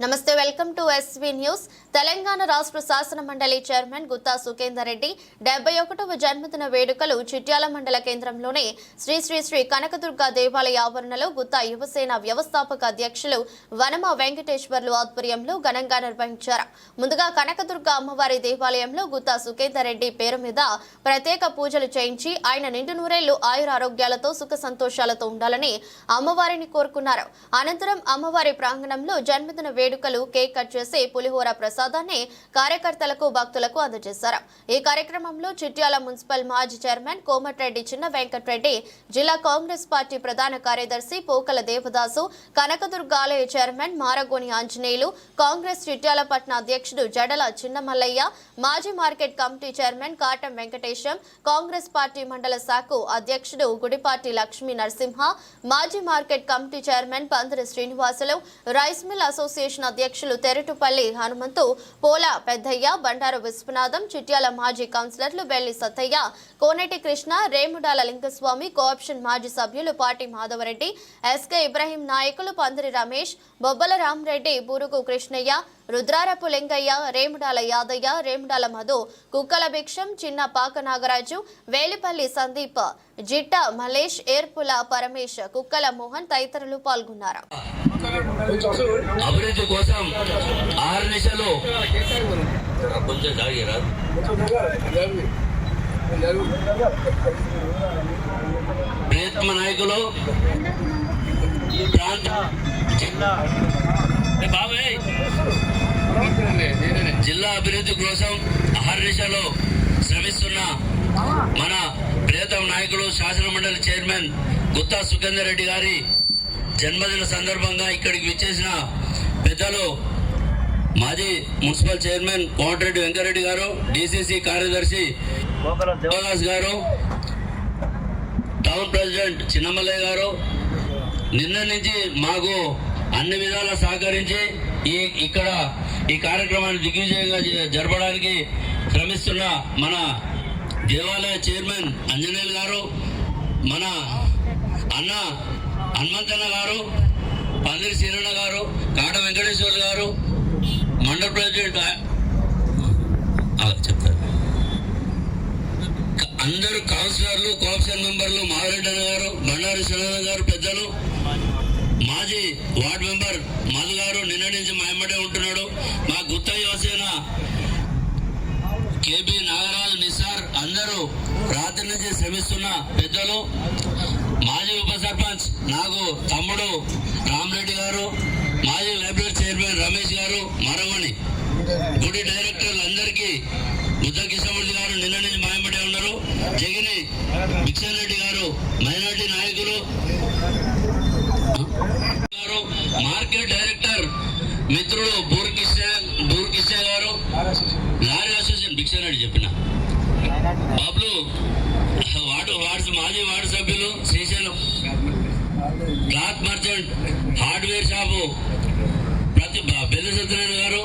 నమస్తే welcome to SV news. Telangana రాష్ట్ర శాసన మండలి చైర్మన్ గుత్తా సుఖేందర్ రెడ్డి డెబ్బై ఒకటవ జన్మదిన వేడుకలు చిట్యాల మండల కేంద్రంలోని శ్రీ శ్రీ శ్రీ కనకదుర్గ దేవాలయ ఆవరణలో గుత్తా యువసేన వ్యవస్థాపక అధ్యక్షులు వనమ వెంకటేశ్వర్లు ఆధ్వర్యంలో ఘనంగా నిర్వహించారు. ముందుగా కనకదుర్గ అమ్మవారి దేవాలయంలో గుత్తా సుఖేందర్ రెడ్డి పేరు మీద ప్రత్యేక పూజలు చేయించి ఆయన నిండు నూరేళ్ళు ఆయుర ఆరోగ్యాలతో సుఖ సంతోషాలతో ఉండాలని అమ్మవారిని కోరుకున్నారు. అనంతరం అమ్మవారి ప్రాంగణంలో జన్మదిన వేడుకలు కేక్ కట్ చేసి పులిహోర ప్రసాదాన్ని కార్యకర్తలకు భక్తులకు అందజేశారు. ఈ కార్యక్రమంలో చిట్యాల మున్సిపల్ మాజీ చైర్మన్ కోమటిరెడ్డి చిన్న వెంకటరెడ్డి జిల్లా కాంగ్రెస్ పార్టీ ప్రధాన కార్యదర్శి పోకల దేవదాసు కనకదుర్గాలయ చైర్మన్ మారగోని ఆంజనేయులు కాంగ్రెస్ చిట్యాలపట్న అధ్యక్షుడు జడల చిన్నమల్లయ్య మాజీ market committee chairman Katam Venkatesham Congress party మండల శాఖ అధ్యక్షుడు గుడిపాటి లక్ష్మీ నరసింహ మాజీ market committee chairman Pandiri Srinivasulu rice mill association అధ్యక్షులు తెరటుపల్లి హనుమంతు పోల పెద్దయ్య బండారు విశ్వనాథం చిట్యాల మాజీ కౌన్సిలర్లు బెల్లి సత్తయ్య కోనేటి కృష్ణ రేముడాల లింగస్వామి కోఆప్షన్ మాజీ సభ్యులు పాటి మాధవరెడ్డి ఎస్కే ఇబ్రహీం నాయకులు పందిరి రమేష్ బొబ్బల రామరెడ్డి బూరుగు కృష్ణయ్య రుద్రారపు లింగయ్య రేముడాల యాదయ్య రేముడాల మధు కుక్కల భిక్షం చిన్న పాక నాగరాజు వేలిపల్లి సందీప్ జిట్ట మలేష్ ఏర్పుల పరమేశ్ కుక్కల మోహన్ తదితరులు పాల్గొన్నారు. అభివృద్ధి కోసం ఆరు నిమిషాలు. కొంచెం జాగిరా ప్రియత్మ నాయకులు ఈ ప్రాంత బాబాయ్! జిల్లా అభివృద్ధి కోసం అహర్నిశలో శ్రమిస్తున్న మన ప్రియతమ నాయకులు శాసన మండలి చైర్మన్ గుత్తా సుఖేందర్ రెడ్డి గారి జన్మదిన సందర్భంగా ఇక్కడికి విచ్చేసిన పెద్దలు మాజీ మున్సిపల్ చైర్మన్ కోమటిరెడ్డి వెంకరెడ్డి గారు డిసిసి కార్యదర్శి దేవదాస్ గారు టౌన్ ప్రెసిడెంట్ చిన్నమల్లయ్య గారు. నిన్న నుంచి మాకు అన్ని విధాలా సహకరించి ఈ ఇక్కడ ఈ కార్యక్రమాన్ని దిగ్విజయంగా జరపడానికి శ్రమిస్తున్న మన దేవాలయ చైర్మన్ అంజనేయులు గారు మన అన్న హనుమంతన్న గారు పందిరి సీరణ గారు కాట వెంకటేశ్వర గారు మండల ప్రెసిడెంట్ చెప్తారు. అందరూ కౌన్సిలర్లు కోఆప్షన్ మెంబర్లు మారెడ్డి గారు బండారు శ్రీనాథ్ గారు పెద్దలు. మాజీ వార్డ్ మెంబర్ మధు గారు నిన్న నుంచి మా ఎమ్మడే ఉంటున్నాడు. మా గుత్త యువసేన కేబి నాగరాజు నిసార్ అందరూ రాత్రి నుంచి శ్రమిస్తున్న పెద్దలు. మాజీ ఉప సర్పంచ్ నాకు తమ్ముడు రామరెడ్డి గారు మాజీ లైబ్రరీ చైర్మన్ రమేష్ గారు మరవని గుడి డైరెక్టర్లు అందరికీ బుద్ధ కిషన్మూర్తి గారు నిన్న నుంచి మాయమడే ఉన్నారు. జగిని భిక్షన్ రెడ్డి గారు మైనార్టీ నాయకులు. గారు మార్కెట్ డైరెక్టర్ మిత్రుడు బూర్ కిష్ణ గారు. లారీ అసోసియేషన్ భిక్షన్ రెడ్డి చెప్పిన. బాబులు వార్డు వార్డు మాజీ వార్డు సభ్యులు Srisailam. Cloth merchant hardware shop. ప్రతి పెద్ద సత్యనారాయణ గారు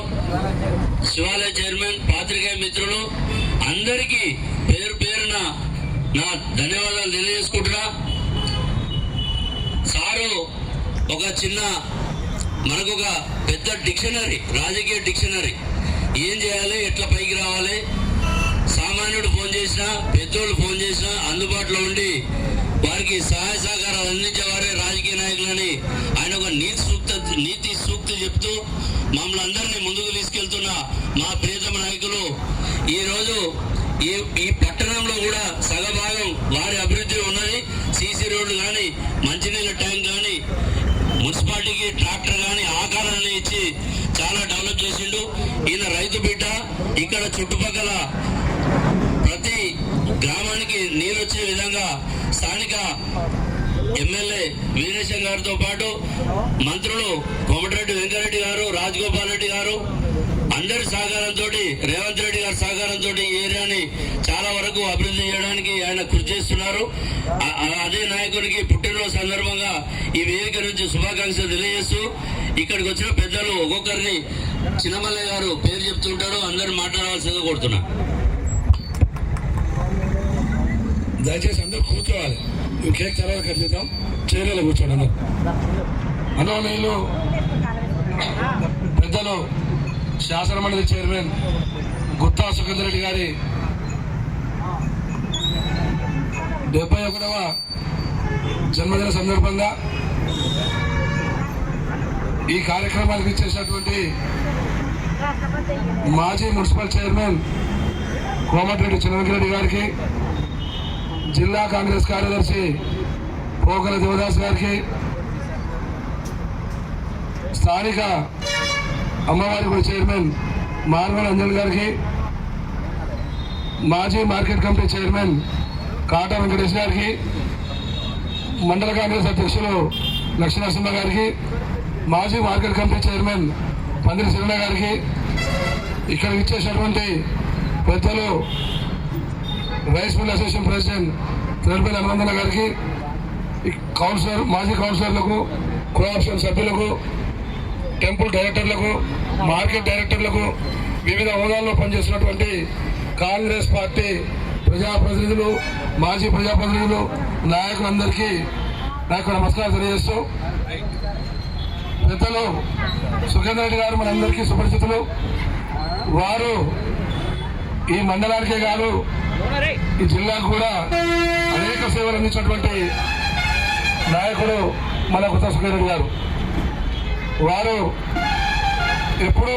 శివాలయ చైర్మన్ పాత్రికేయ మిత్రులు అందరికీ పేరు పేరున నా ధన్యవాదాలు తెలియజేసుకుంటున్నా. సారు ఒక చిన్న మనకు ఒక పెద్ద డిక్షనరీ రాజకీయ డిక్షనరీ. ఏం చేయాలి ఎట్లా పైకి రావాలి సామాన్యుడు ఫోన్ చేసినా పెద్దోళ్ళు ఫోన్ చేసినా అందుబాటులో ఉండి వారికి సహాయ సహకారాలు అందించేవారే రాజకీయ నాయకులని. ఆయన ఒక నీతి సూక్త నీతి సూక్తి చెప్తూ మమ్మల్ని అందరినీ ముందుకు తీసుకెళ్తున్న మా ప్రియతమ నాయకులు. ఈరోజు ఈ ఈ పట్టణంలో కూడా సగభాగం వారి అభివృద్ధి ఉన్నది. సీసీ రోడ్లు కానీ మంచినీళ్ళ ట్యాంక్ కానీ మున్సిపాలిటీకి ట్రాక్టర్ కానీ ఆకారాన్ని ఇచ్చి చాలా డెవలప్ చేసిండు. ఈయన రైతు బిడ్డ ఇక్కడ చుట్టుపక్కల ప్రతి గ్రామానికి నీరు వచ్చే విధంగా స్థానిక ఎమ్మెల్యే వీరేశం గారితో పాటు మంత్రులు కోమటిరెడ్డి వెంకరెడ్డి గారు రాజగోపాల్ రెడ్డి గారు అందరి సహకారంతో రేవంత్ రెడ్డి గారి సహకారంతో ఈ ఏరియాని చాలా వరకు అభివృద్ధి చేయడానికి ఆయన కృషి చేస్తున్నారు. అదే నాయకుడికి పుట్టినరోజు సందర్భంగా ఈ వేదిక నుంచి శుభాకాంక్షలు తెలియజేస్తూ ఇక్కడికి వచ్చిన పెద్దలు ఒక్కొక్కరిని చిన్నమల్లయ్య గారు పేరు చెప్తుంటారు అందరూ మాట్లాడవలసిందిగా కోరుతున్నా దయచేసి అందరూ కూర్చోవాలి. నువ్వు కేక్ తర్వాత కట్ చేద్దాం. చైర్లో కూర్చోండి అందరూ. అన్నమయ్యలు పెద్దలు శాసనమండలి చైర్మన్ గుత్తా సుఖేందర్ రెడ్డి గారి డెబ్బై ఒకటవ జన్మదిన సందర్భంగా ఈ కార్యక్రమానికి ఇచ్చేసినటువంటి మాజీ మున్సిపల్ చైర్మన్ కోమటిరెడ్డి చిన్నరెడ్డి గారికి జిల్లా కాంగ్రెస్ కార్యదర్శి పోకల దేవదాస్ గారికి స్థానిక అమ్మవారి గుడి చైర్మన్ మార్వల్ అంజల్ గారికి మాజీ market committee chairman Kata Venkatesh గారికి మండల కాంగ్రెస్ అధ్యక్షులు లక్ష్మీనరసింహ గారికి మాజీ మార్కెట్ కమిటీ చైర్మన్ పందిరి శివణ గారికి ఇక్కడ ఇచ్చేసినటువంటి పెద్దలు rice mill association president Tirupati Hanumanthana గారికి కౌన్సిలర్ మాజీ కౌన్సిలర్లకు కోఆప్షన్ సభ్యులకు టెంపుల్ డైరెక్టర్లకు మార్కెట్ డైరెక్టర్లకు వివిధ హోదాల్లో పనిచేస్తున్నటువంటి కాంగ్రెస్ పార్టీ ప్రజాప్రతినిధులు మాజీ ప్రజాప్రతినిధులు నాయకులందరికీ నాకు నమస్కారం తెలియజేస్తూ పెద్దలు సుఖేంద్ర రెడ్డి గారు మనందరికీ సుపరిచితులు. వారు ఈ మండలానికే కాదు ఈ జిల్లాకు కూడా అనేక సేవలు అందించినటువంటి నాయకుడు మన కొత్త సుఖేందర్ గారు. వారు ఎప్పుడూ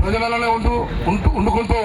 ప్రజలలోనే ఉంటూ ఉంటూ ఉండుకుంటూ